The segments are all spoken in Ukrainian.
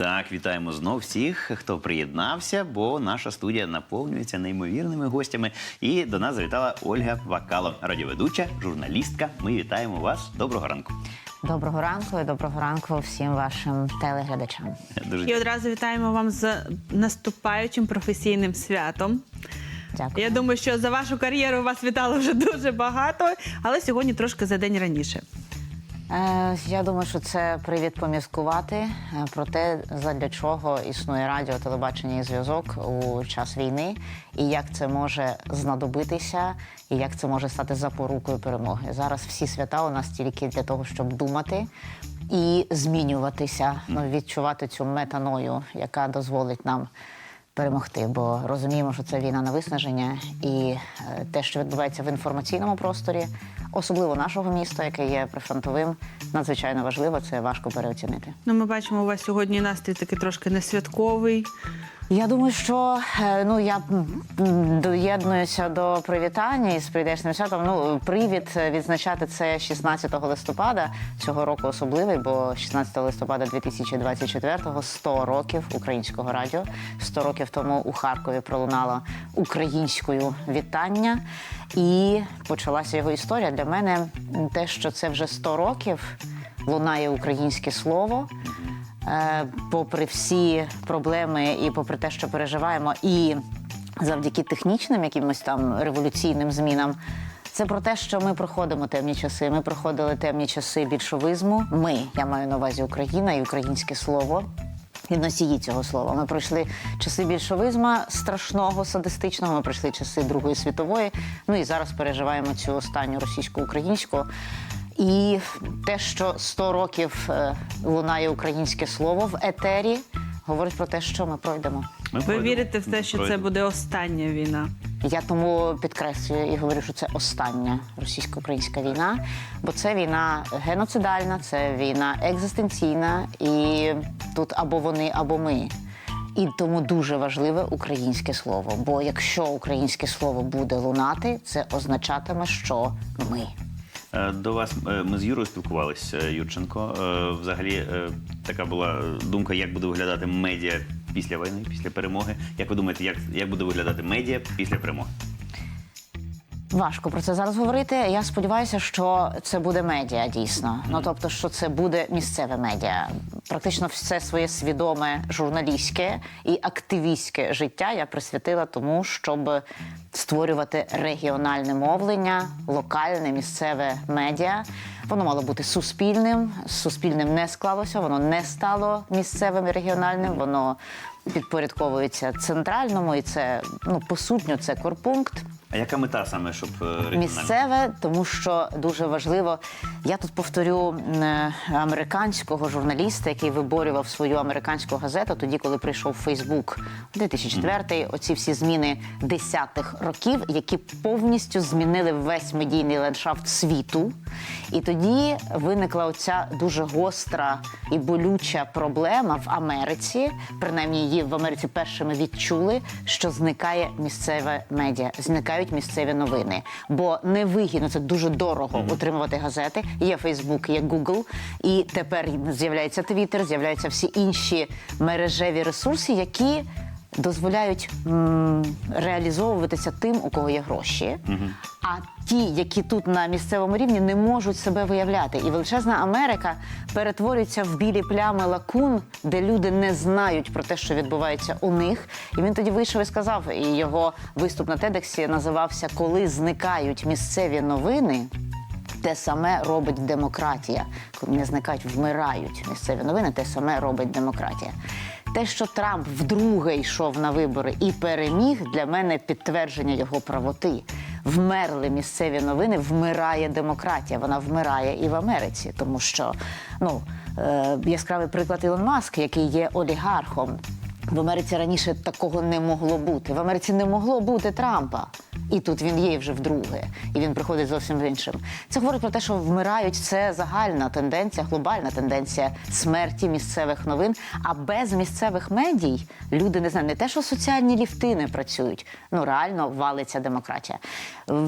Так, вітаємо знов всіх, хто приєднався, бо наша студія наповнюється неймовірними гостями. І до нас завітала Ольга Вакало, радіоведуча, журналістка. Ми вітаємо вас. Доброго ранку. Доброго ранку і доброго ранку всім вашим телеглядачам. Дуже І одразу вітаємо вам з наступаючим професійним святом. Дякую. Я думаю, що за вашу кар'єру вас вітало вже дуже багато, але сьогодні трошки за день раніше. Е, я думаю, що це привід поміскувати е, про те, задля чого існує радіо, телебачення і зв'язок у час війни, і як це може знадобитися, і як це може стати запорукою перемоги. Зараз всі свята у нас тільки для того, щоб думати і змінюватися, ну, відчувати цю метаною, яка дозволить нам. перемогти, бо розуміємо, що це війна на виснаження, і е, те, що відбувається в інформаційному просторі, особливо нашого міста, яке є прифронтовим, надзвичайно важливо. Це важко переоцінити. Ну, ми бачимо, у вас сьогодні настрій такий трошки не святковий. Я думаю, що е, ну я доєднуюся до привітання із прийдешним святом. Ну, привід е, відзначати це 16 листопада цього року особливий, бо 16 листопада 2024-го 100 років українського радіо. 100 років тому у Харкові пролунало українською вітання, і почалася його історія. Для мене те, що це вже 100 років лунає українське слово. Е, попри всі проблеми і попри те, що переживаємо, і завдяки технічним якимось там революційним змінам. Це про те, що ми проходимо темні часи. Ми проходили темні часи більшовизму. Ми, я маю на увазі Україна і українське слово. І носії цього слова. Ми пройшли часи більшовизма страшного, садистичного. Ми пройшли часи Другої світової. Ну і зараз переживаємо цю останню російсько-українську. І те, що 100 років е, лунає українське слово в етері, говорить про те, що ми пройдемо. Ми Ви пройдемо. вірите в те, що це Пройдемо. буде остання війна? Я тому підкреслюю і говорю, що це остання російсько-українська війна, бо це війна геноцидальна, це війна екзистенційна, і тут або вони, або ми. І тому дуже важливе українське слово. Бо якщо українське слово буде лунати, це означатиме, що ми. Е, До вас е, ми з Юрою спілкувалися, Юрченко. Е, Взагалі е, така була думка, як буде виглядати медіа після війни, після перемоги. Як ви думаєте, як, як буде виглядати медіа після перемоги? Важко про це зараз говорити. Я сподіваюся, що це буде медіа дійсно. Ну тобто, що це буде місцеве медіа. Практично все своє свідоме журналістське і активістське життя я присвятила тому, щоб створювати регіональне мовлення, локальне місцеве медіа. Воно мало бути суспільним. Суспільним не склалося, воно не стало місцевим і регіональним. Воно підпорядковується центральному, і це ну по сутню це корпункт. А яка мета саме, щоб е. Місцеве, тому що дуже важливо. Я тут повторю е, американського журналіста, який виборював свою американську газету тоді, коли прийшов Фейсбук 2004 Оці всі зміни десятих років, які повністю змінили весь медійний ландшафт світу. І тоді виникла оця дуже гостра і болюча проблема в Америці. Принаймні, її в Америці першими відчули, що зникає місцеве медіа, зникають місцеві новини. Бо невигідно, це дуже дорого утримувати газети. Є Фейсбук, є Google, і тепер з'являється Твіттер, з'являються всі інші мережеві ресурси, які дозволяють м, реалізовуватися тим, у кого є гроші. А ті, які тут на місцевому рівні, не можуть себе виявляти. І величезна Америка перетворюється в білі плями лакун, де люди не знають про те, що відбувається у них. І він тоді вийшов і сказав, і його виступ на Тедексі називався Коли зникають місцеві новини. Те саме робить демократія. Коли не зникають, вмирають місцеві новини, те саме робить демократія. Те, що Трамп вдруге йшов на вибори і переміг, для мене підтвердження його правоти. Вмерли місцеві новини, вмирає демократія. Вона вмирає і в Америці, тому що ну е, яскравий приклад Ілон Маск, який є олігархом. В Америці раніше такого не могло бути. В Америці не могло бути Трампа. І тут він є вже вдруге, і він приходить зовсім іншим. Це говорить про те, що вмирають це загальна тенденція, глобальна тенденція смерті місцевих новин. А без місцевих медій люди не знають не те, що соціальні ліфти не працюють. Ну реально валиться демократія.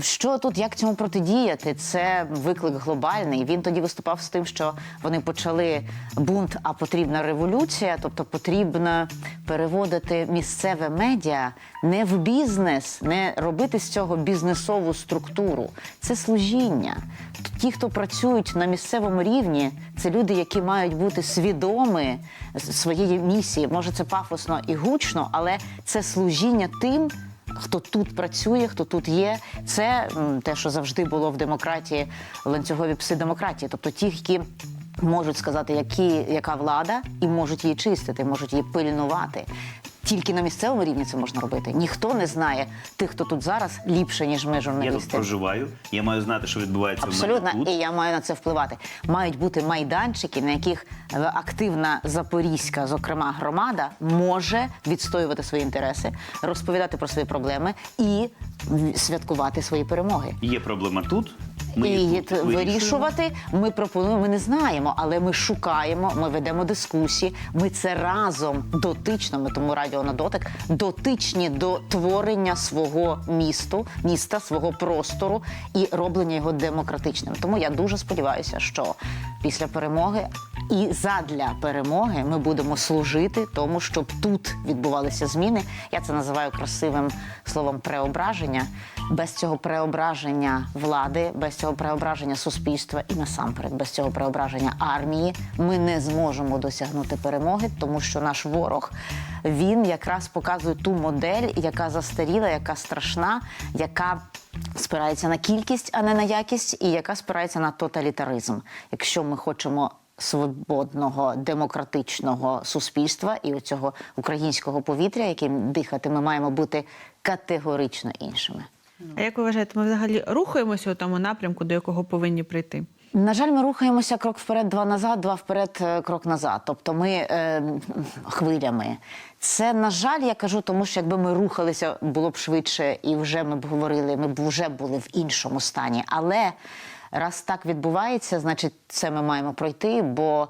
Що тут як цьому протидіяти? Це виклик глобальний. Він тоді виступав з тим, що вони почали бунт, а потрібна революція, тобто потрібно переводити місцеве медіа не в бізнес, не робити з цього бізнесову структуру. Це служіння. Ті, хто працюють на місцевому рівні, це люди, які мають бути свідомі своєї місії. Може, це пафосно і гучно, але це служіння тим. Хто тут працює, хто тут є, це те, що завжди було в демократії, ланцюгові пси демократії, тобто ті, які можуть сказати, які, яка влада, і можуть її чистити, можуть її пильнувати. Тільки на місцевому рівні це можна робити. Ніхто не знає тих, хто тут зараз, ліпше ніж ми, Я тут проживаю, я маю знати, що відбувається в мене тут. і я маю на це впливати. Мають бути майданчики, на яких е, активна запорізька, зокрема громада, може відстоювати свої інтереси, розповідати про свої проблеми і святкувати свої перемоги. Є проблема тут. Ми її її тут вирішувати. Ми пропонуємо, ми не знаємо, але ми шукаємо, ми ведемо дискусії. Ми це разом дотично. Ми тому радіо на дотик дотичні до творення свого місту, міста, свого простору і роблення його демократичним. Тому я дуже сподіваюся, що після перемоги і задля перемоги ми будемо служити тому, щоб тут відбувалися зміни. Я це називаю красивим словом преображення. Без цього преображення влади, без цього преображення суспільства і насамперед без цього преображення армії ми не зможемо досягнути перемоги, тому що наш ворог він якраз показує ту модель, яка застаріла, яка страшна, яка спирається на кількість, а не на якість, і яка спирається на тоталітаризм. Якщо ми хочемо свободного демократичного суспільства і оцього українського повітря, яким дихати, ми маємо бути категорично іншими. А як ви вважаєте, ми взагалі рухаємося у тому напрямку, до якого повинні прийти? На жаль, ми рухаємося крок вперед, два назад, два вперед, е, крок назад. Тобто ми е, хвилями. Це на жаль, я кажу, тому що якби ми рухалися, було б швидше, і вже ми б говорили, ми б вже були в іншому стані. Але раз так відбувається, значить, це ми маємо пройти. Бо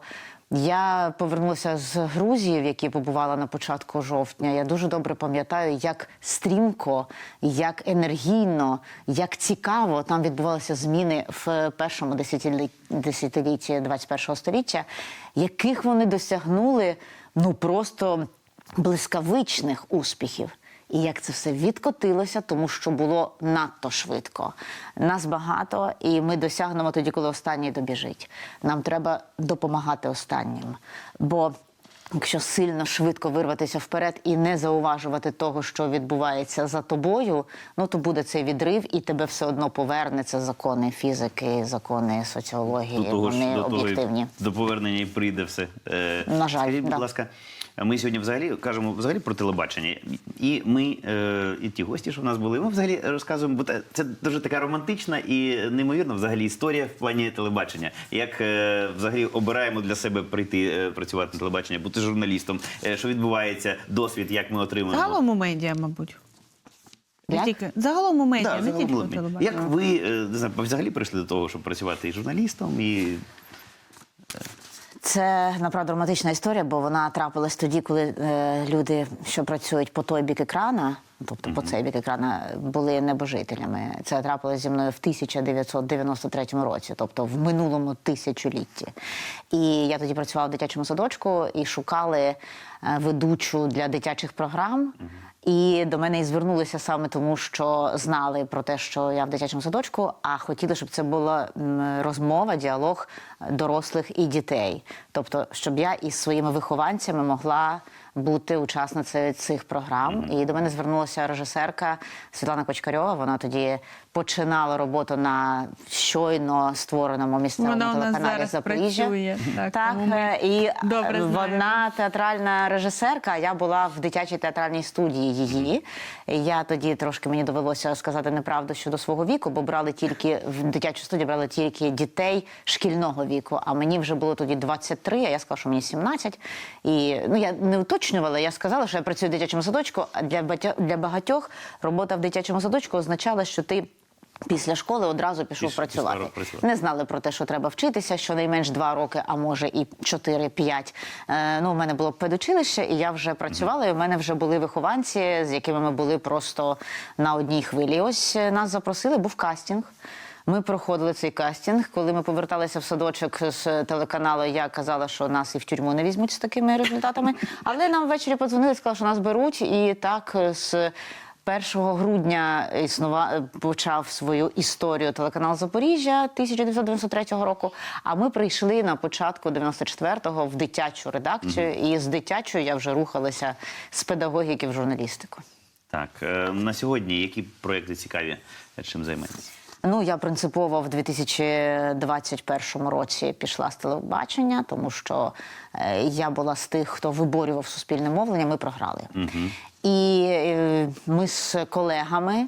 я повернулася з Грузії, в якій побувала на початку жовтня. Я дуже добре пам'ятаю, як стрімко, як енергійно, як цікаво там відбувалися зміни в першому десятилітті, десятилітті 21 століття, яких вони досягнули ну просто блискавичних успіхів. І як це все відкотилося, тому що було надто швидко. Нас багато, і ми досягнемо тоді, коли останній добіжить. Нам треба допомагати останнім. Бо якщо сильно швидко вирватися вперед і не зауважувати того, що відбувається за тобою, ну то буде цей відрив, і тебе все одно поверне. Це закони фізики, закони соціології. До того вони об'єктивні. до повернення і прийде все. Е, На жаль, Скажіть, будь да. ласка, ми сьогодні взагалі кажемо взагалі про телебачення. І ми, е, і ті гості, що в нас були, ми взагалі розказуємо, бо це дуже така романтична і неймовірна взагалі історія в плані телебачення. Як е, взагалі обираємо для себе прийти е, працювати на телебачення, бути журналістом, е, що відбувається, досвід, як ми отримуємо. Загалом у медіа, мабуть. Не Як? тільки загалом у медіа, Да, не загалом тільки у було. телебаченні. Як ви е, не знаю, взагалі прийшли до того, щоб працювати і журналістом, і Це направду романтична історія, бо вона трапилась тоді, коли е, люди, що працюють по той бік екрана, тобто по цей бік екрана, були небожителями. Це трапилось зі мною в 1993 році, тобто в минулому тисячолітті. І я тоді працювала в дитячому садочку і шукали е, ведучу для дитячих програм. І до мене і звернулися саме тому, що знали про те, що я в дитячому садочку, а хотіли, щоб це була розмова, діалог дорослих і дітей. Тобто, щоб я із своїми вихованцями могла бути учасницею цих програм. І до мене звернулася режисерка Світлана Кочкарьова. Вона тоді починала роботу на щойно створеному місцевому Вона телеканалі зараз Запоріжжя. працює, так, так е, і е, добре знаємо. вона театральна режисерка. Я була в дитячій театральній студії її. Я тоді трошки мені довелося сказати неправду щодо свого віку, бо брали тільки в дитячу студію брали тільки дітей шкільного віку. А мені вже було тоді 23, а я сказала, що мені 17. І ну я не уточнювала. Я сказала, що я працюю в дитячому садочку, а для для багатьох робота в дитячому садочку означала, що ти. Після школи одразу пішов Піш- працювати. працювати. Не знали про те, що треба вчитися, щонайменш два роки, а може і 4-5. Е, ну, у мене було педучилище, і я вже працювала, і в мене вже були вихованці, з якими ми були просто на одній хвилі. І ось е, нас запросили, був кастинг. Ми проходили цей кастинг. Коли ми поверталися в садочок з телеканалу, я казала, що нас і в тюрму не візьмуть з такими результатами. Але нам ввечері подзвонили, сказали, що нас беруть, і так з 1 грудня існува... почав свою історію телеканал Запоріжжя 1993 року. А ми прийшли на початку 94-го в дитячу редакцію, і з дитячої я вже рухалася з педагогіки в журналістику. Так, е, на сьогодні які проекти цікаві, чим займаєтесь? Ну, я принципово в 2021 році пішла з телебачення, тому що е, я була з тих, хто виборював суспільне мовлення. Ми програли. І е, ми з колегами.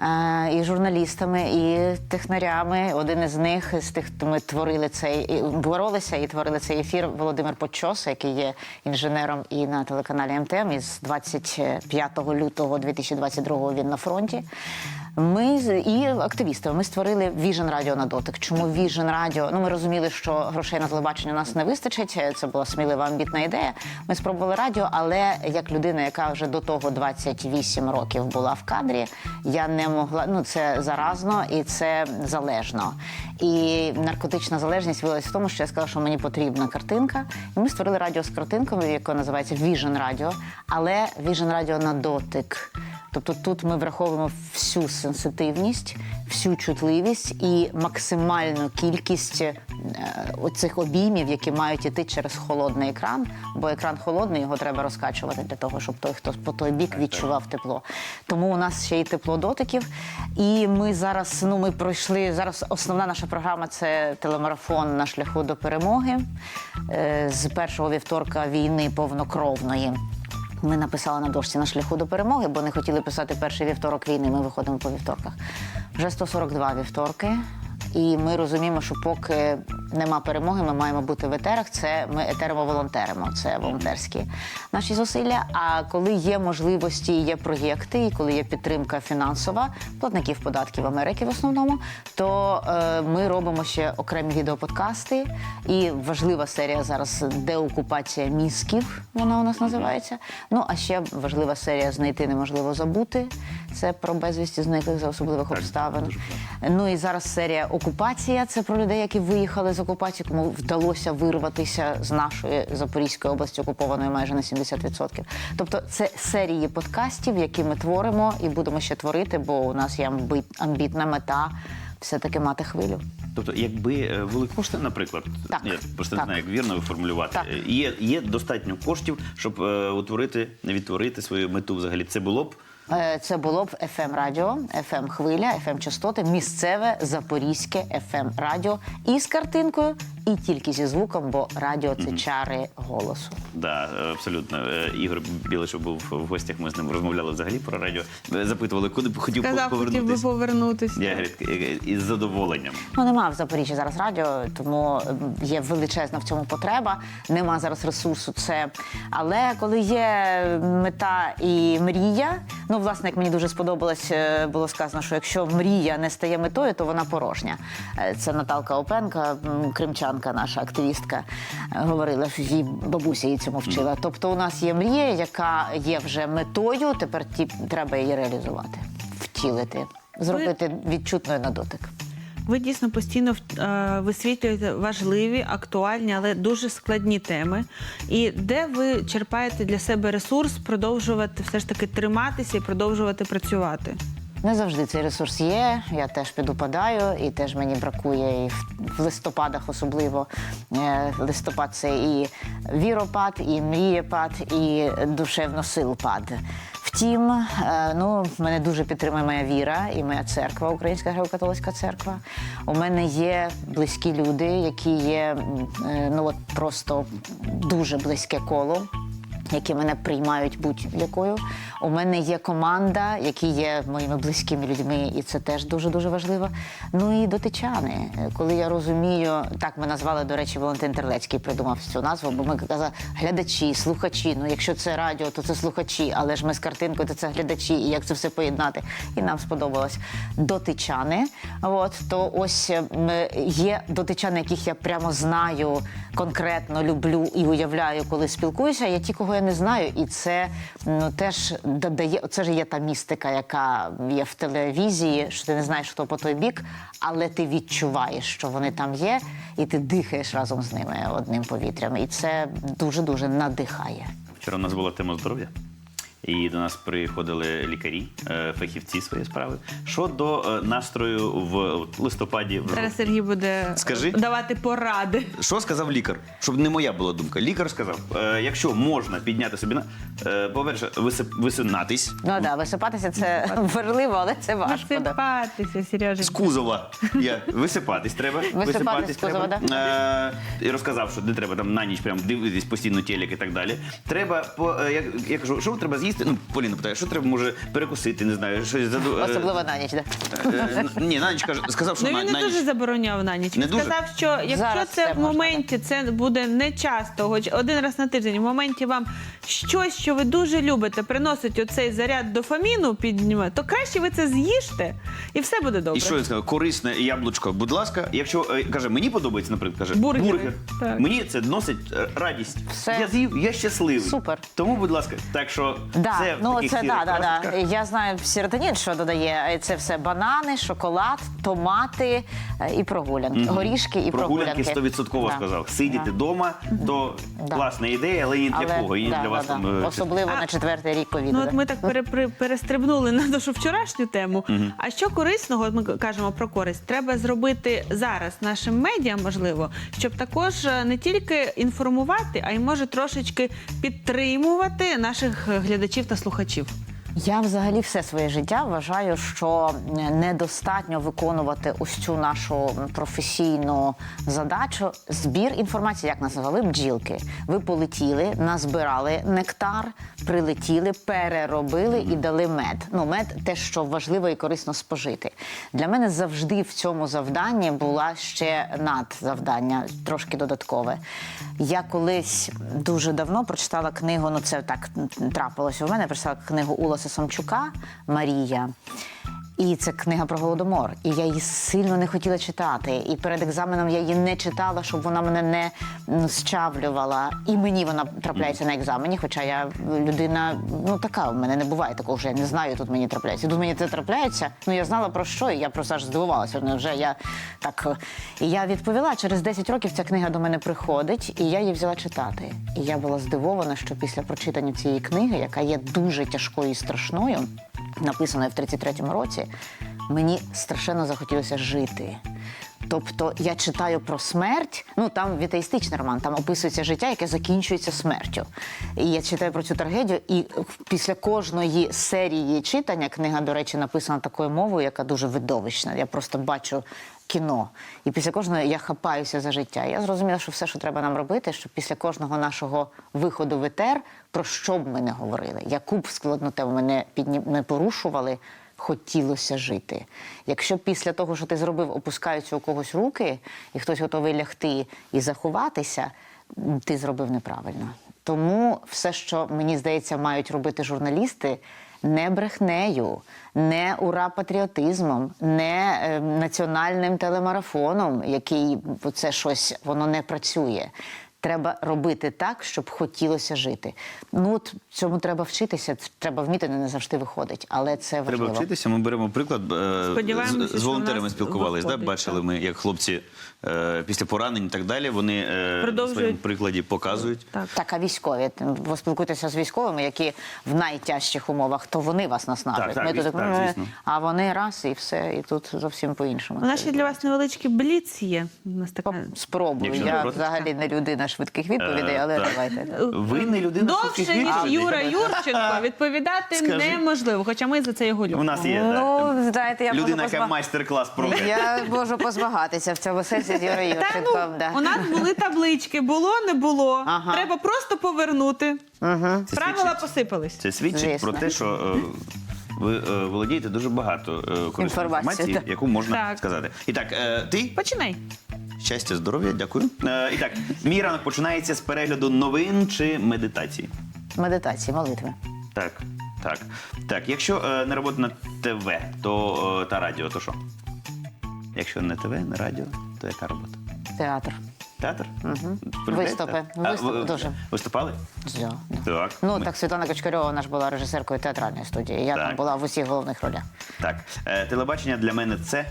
е, І журналістами, і технарями. Один із них з тих, хто ми творили цей боролися і творили цей ефір. Володимир Почос, який є інженером і на телеканалі МТМ. І з 25 лютого 2022 він на фронті. Ми з- і активісти. Ми створили Vision Radio на дотик. Чому Vision Radio? Ну ми розуміли, що грошей на телебачення нас не вистачить. Це була смілива амбітна ідея. Ми спробували радіо, але як людина, яка вже до того 28 років була в кадрі, я не могла. Ну це заразно і це залежно. І наркотична залежність вилилась в тому, що я сказала, що мені потрібна картинка. І ми створили радіо з картинкою, яка називається Vision Radio, але Vision Radio на дотик. Тобто тут ми враховуємо всю сенситивність, всю чутливість і максимальну кількість е, оцих обіймів, які мають іти через холодний екран, бо екран холодний, його треба розкачувати для того, щоб той, хто по той бік відчував тепло. Тому у нас ще й тепло дотиків. І ми зараз, ну ми пройшли зараз. Основна наша програма це телемарафон на шляху до перемоги е, з першого вівторка війни повнокровної. Ми написали на дошці на шляху до перемоги, бо не хотіли писати перший вівторок війни. Ми виходимо по вівторках. Вже 142 вівторки. І ми розуміємо, що поки нема перемоги, ми маємо бути в етерах. Це ми етеримо волонтеримо. Це волонтерські наші зусилля. А коли є можливості, є проєкти, і коли є підтримка фінансова платників податків Америки в основному, то е, ми робимо ще окремі відеоподкасти. І важлива серія зараз деокупація мізків. Вона у нас називається. Ну а ще важлива серія знайти неможливо забути. Це про безвісті зниклих за особливих обставин. дуже Ну і зараз серія окупація. Це про людей, які виїхали з окупації, кому вдалося вирватися з нашої Запорізької області, окупованої майже на 70%. Тобто, це серії подкастів, які ми творимо і будемо ще творити, бо у нас є амбітна мета все-таки мати хвилю. Тобто, якби е, були кошти, наприклад, Так, я просто так. не знаю, як вірно формулювати. Так. Є, є достатньо коштів, щоб е, утворити, відтворити свою мету взагалі. Це було б Це було б fm радіо, fm хвиля, fm частоти, місцеве запорізьке fm радіо і з картинкою, і тільки зі звуком, бо радіо це чари голосу. Да, е, абсолютно. Е, Ігор Білишев був в гостях. Ми з ним розмовляли взагалі про радіо. Е, Запитували, куди б хотів Казав, хотів би повернутися. повернутися. Я говорю, е, із задоволенням. Ну нема в Запоріжжі зараз радіо, тому є величезна в цьому потреба. Нема зараз ресурсу. Це але коли є мета і мрія, ну власне, як мені дуже сподобалось, е, було сказано, що якщо мрія не стає метою, то вона порожня. Е, Це Наталка Опенка, кримчанка, наша активістка, е, говорила, що її бабуся її цьому вчила. Тобто, у нас є мрія, яка є вже метою. Тепер ті треба її реалізувати, втілити, зробити відчутною на дотик. Ви дійсно постійно е, висвітлюєте важливі, актуальні, але дуже складні теми. І де ви черпаєте для себе ресурс продовжувати все ж таки триматися і продовжувати працювати? Не завжди цей ресурс є. Я теж підупадаю, і теж мені бракує і в, листопадах, особливо Е, листопад це і віропад, і мрієпад, і душевно-силпад. Втім, е, ну мене дуже підтримує моя віра і моя церква, Українська греко-католицька церква. У мене є близькі люди, які є е, ну от просто дуже близьке коло. Які мене приймають будь-якою. У мене є команда, які є моїми близькими людьми, і це теж дуже дуже важливо. Ну і дотичани. Коли я розумію, так ми назвали, до речі, Валентин Терлецький придумав цю назву, бо ми казали глядачі, слухачі. Ну, якщо це радіо, то це слухачі, але ж ми з картинкою, то це глядачі, і як це все поєднати. І нам сподобалось дотичани. От то ось є дотичани, яких я прямо знаю, конкретно люблю і уявляю, коли спілкуюся. Є ті, кого я не знаю, і це ну теж додає. Це ж є та містика, яка є в телевізії, що ти не знаєш, хто по той бік, але ти відчуваєш, що вони там є, і ти дихаєш разом з ними одним повітрям. І це дуже дуже надихає. Вчора у нас була тема здоров'я. І до нас приходили лікарі, е, фахівці своєї справи. Що до е, настрою в от, листопаді, в Зараз Сергій буде Скажи. давати поради. Що сказав лікар? Щоб не моя була думка. Лікар сказав: е, якщо можна підняти собі на е, по-перше, висип, висинатись Ну так, да, висипатися це важливо, але це важко. да. Висипатися, Сережа. з кузова. Я, висипатись треба. Висипатись з кузова. Е, і розказав, що не треба там на ніч прям дивитись постійно телек і так далі. Треба по е, я, я кажу, що треба з'їсти? Ну, Поліна питає, що треба може перекусити, не знаю, щось заду. Особливо на ніч. Да. е, ні, на ніч каже, сказав, що Ну на, він на не ніч. дуже забороняв на ніч. Не Він дуже? сказав, що якщо Зараз це все в можна, моменті, це буде не часто, хоч один раз на тиждень. В моменті вам щось, що ви дуже любите, приносить оцей заряд дофаміну, підніме, то краще ви це з'їжте, і все буде добре. І що він сказав? Корисне яблучко, будь ласка. Якщо е, каже, мені подобається, наприклад, каже, Бургери. бургер. Так. Мені це носить е, радість. Все. Я з'їв, я щасливий. Супер. Тому, будь ласка, так що Да, це ну це да, да, да. Я знаю серотонін, що додає. Це все банани, шоколад, томати е, і прогулянки. Горішки і Прогулянки прогулянки. 100% Да. сказав. Сидіти Да. вдома, то Да. класна ідея, але і для Але, кого? І да, для да, вас да. там. е, Особливо А- на четвертий рік ковіду. Ну, да. от ми так пере, пере- перестрибнули на нашу вчорашню тему. А що корисного, от ми кажемо про користь, треба зробити зараз нашим медіа, можливо, щоб також е, не тільки інформувати, а й може трошечки підтримувати наших е, глядачів та слухачів. Я взагалі все своє життя вважаю, що недостатньо виконувати ось цю нашу професійну задачу. Збір інформації, як називали бджілки. Ви полетіли, назбирали нектар, прилетіли, переробили і дали мед. Ну, мед те, що важливо і корисно спожити. Для мене завжди в цьому завданні була ще надзавдання, трошки додаткове. Я колись дуже давно прочитала книгу, ну це так трапилося у мене. Прочитала книгу Уласа Самчука Марія. І це книга про голодомор. І я її сильно не хотіла читати. І перед екзаменом я її не читала, щоб вона мене не зчавлювала. І мені вона трапляється на екзамені, хоча я людина, ну така, в мене не буває такого, що я не знаю, тут мені трапляється. Тут мені це трапляється. Ну я знала про що, і я просто аж здивувалася. Ну, вже я так. І я відповіла, через 10 років ця книга до мене приходить, і я її взяла читати. І я була здивована, що після прочитання цієї книги, яка є дуже тяжкою і страшною, написаною в 33-му році, мені страшенно захотілося жити. Тобто я читаю про смерть, ну там вітаїстичний роман, там описується життя, яке закінчується смертю. І я читаю про цю трагедію, і після кожної серії читання книга, до речі, написана такою мовою, яка дуже видовищна. Я просто бачу кіно. І після кожного я хапаюся за життя. Я зрозуміла, що все, що треба нам робити, щоб після кожного нашого виходу в етер, про що б ми не говорили, яку б складну тему ми не, підні... не порушували, хотілося жити. Якщо після того, що ти зробив, опускаються у когось руки, і хтось готовий лягти і заховатися, ти зробив неправильно. Тому все, що мені здається, мають робити журналісти, не брехнею, не ура патріотизмом, не е, національним телемарафоном, який це щось воно не працює. Треба робити так, щоб хотілося жити. Ну от цьому треба вчитися. Треба вміти, не завжди виходить, але це важливо. Треба вчитися. Ми беремо приклад. е, з, з волонтерами Спілкувалися, спілкувались. Да? Бачили ми, як хлопці Е, після поранень і так далі. Вони е, на своєму прикладі показують. Так, так а військові ви спілкуєтеся з військовими, які в найтяжчих умовах, то вони вас наснажують. Так, так, Ми віс, тут, так, звісно. А вони раз і все, і тут зовсім по іншому. У нас ще для вас невеличкий бліц є. У нас така спробую. Якщо Я взагалі не людина швидких відповідей, е, але так. давайте ви не людина довше ніж відповідей. Юра Юрченко. Відповідати Скажи. неможливо, хоча ми за це його любимо. У нас є ну, так. знаєте, я людина, яка позбаг... майстер-клас проведе. Я можу позбагатися в цьому сесії. 10 євро Та, ну, да. у нас були таблички, було, не було. Ага. Треба просто повернути. Угу. Правила свідчить- посипались. Це свідчить Звісно. про те, що е, ви е, володієте дуже багато е, корисної інформації, так. яку можна Так. сказати. І так, е, ти Починай. щастя, здоров'я, дякую. Е, і так, мій ранок починається з перегляду новин чи медитації. Медитації, молитви. Так, так, так. Якщо е, не робота на ТВ, то е, та радіо, то що? Якщо не ТВ, не радіо то яка робота? Театр. Театр? Угу. Виступи. Виступ дуже. Виступали? Да, да. Так. Ну Ми- так Світлана Кочкарьова, вона ж була режисеркою театральної студії. Я Так. там була в усіх головних ролях. Так. Е, телебачення для мене це.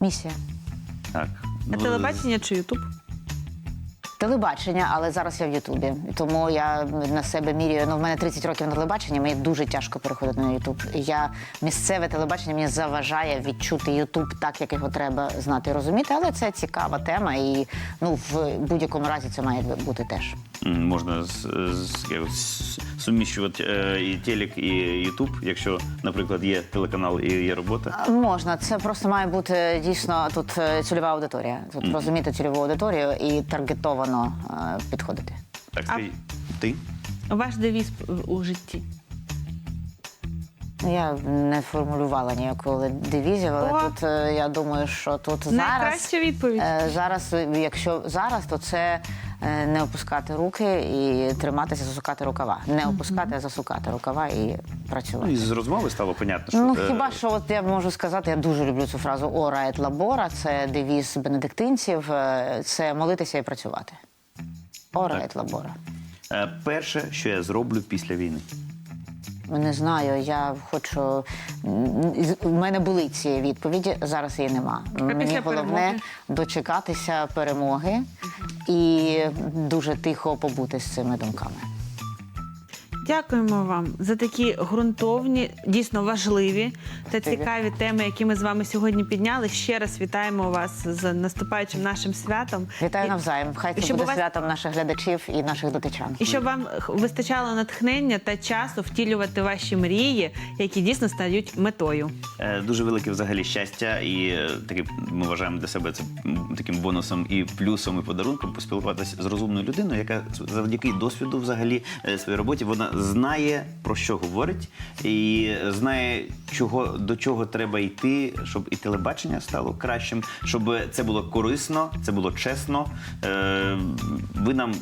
Місія. Так. А ну, телебачення чи Ютуб? Телебачення, але зараз я в Ютубі. Тому я на себе міряю. Ну, в мене 30 років на телебаченні, мені дуже тяжко переходити на Ютуб. Я місцеве телебачення мені заважає відчути Ютуб так, як його треба знати і розуміти. Але це цікава тема, і ну в будь-якому разі це має бути теж. Можна з, з, як, з- суміщувати е, і телек, і Ютуб, якщо, наприклад, є телеканал і є робота. Можна, це просто має бути дійсно тут е, цільова аудиторія. Тут розуміти цільову аудиторію і таргетовано е, підходити. Так, А- ти? Ваш девіз у житті. Я не формулювала ніякого дивізію, але О! тут е, я думаю, що тут зараз. Найкраща відповідь. Е, Зараз, якщо зараз, то це не опускати руки і триматися, засукати рукава. Не опускати, а засукати рукава і Ну, працювати. із розмови стало понятно, що Ну е, хіба що от я можу сказати, я дуже люблю цю фразу ора et labora, це девіз бенедиктинців, е, це молитися і працювати. Ора et labora. е, перше, що я зроблю після війни. Не знаю, я хочу. У мене були ці відповіді, зараз її нема. Мені головне перемоги? дочекатися перемоги і дуже тихо побути з цими думками. Дякуємо вам за такі ґрунтовні, дійсно важливі та цікаві теми, які ми з вами сьогодні підняли. Ще раз вітаємо вас з наступаючим нашим святом. Вітаю І- навзаєм. Хай це щоб буде вас- святом наших глядачів і наших дотичан. І щоб вам вистачало натхнення та часу втілювати ваші мрії, які дійсно стають метою. Е, Дуже велике взагалі щастя, і е, таки ми вважаємо для себе це м, таким бонусом і плюсом, і подарунком поспілкуватися з розумною людиною, яка завдяки досвіду, взагалі е, своїй роботі, вона знає про що говорить і знає, чого до чого треба йти, щоб і телебачення стало кращим, щоб це було корисно, це було чесно. Е, Ви нам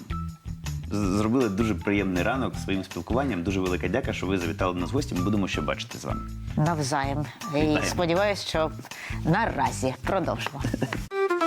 зробили дуже приємний ранок своїм спілкуванням. Дуже велика дяка, що ви завітали до нас в гості. Ми будемо ще бачити з вами. Навзаєм. І сподіваюся, що наразі продовжимо.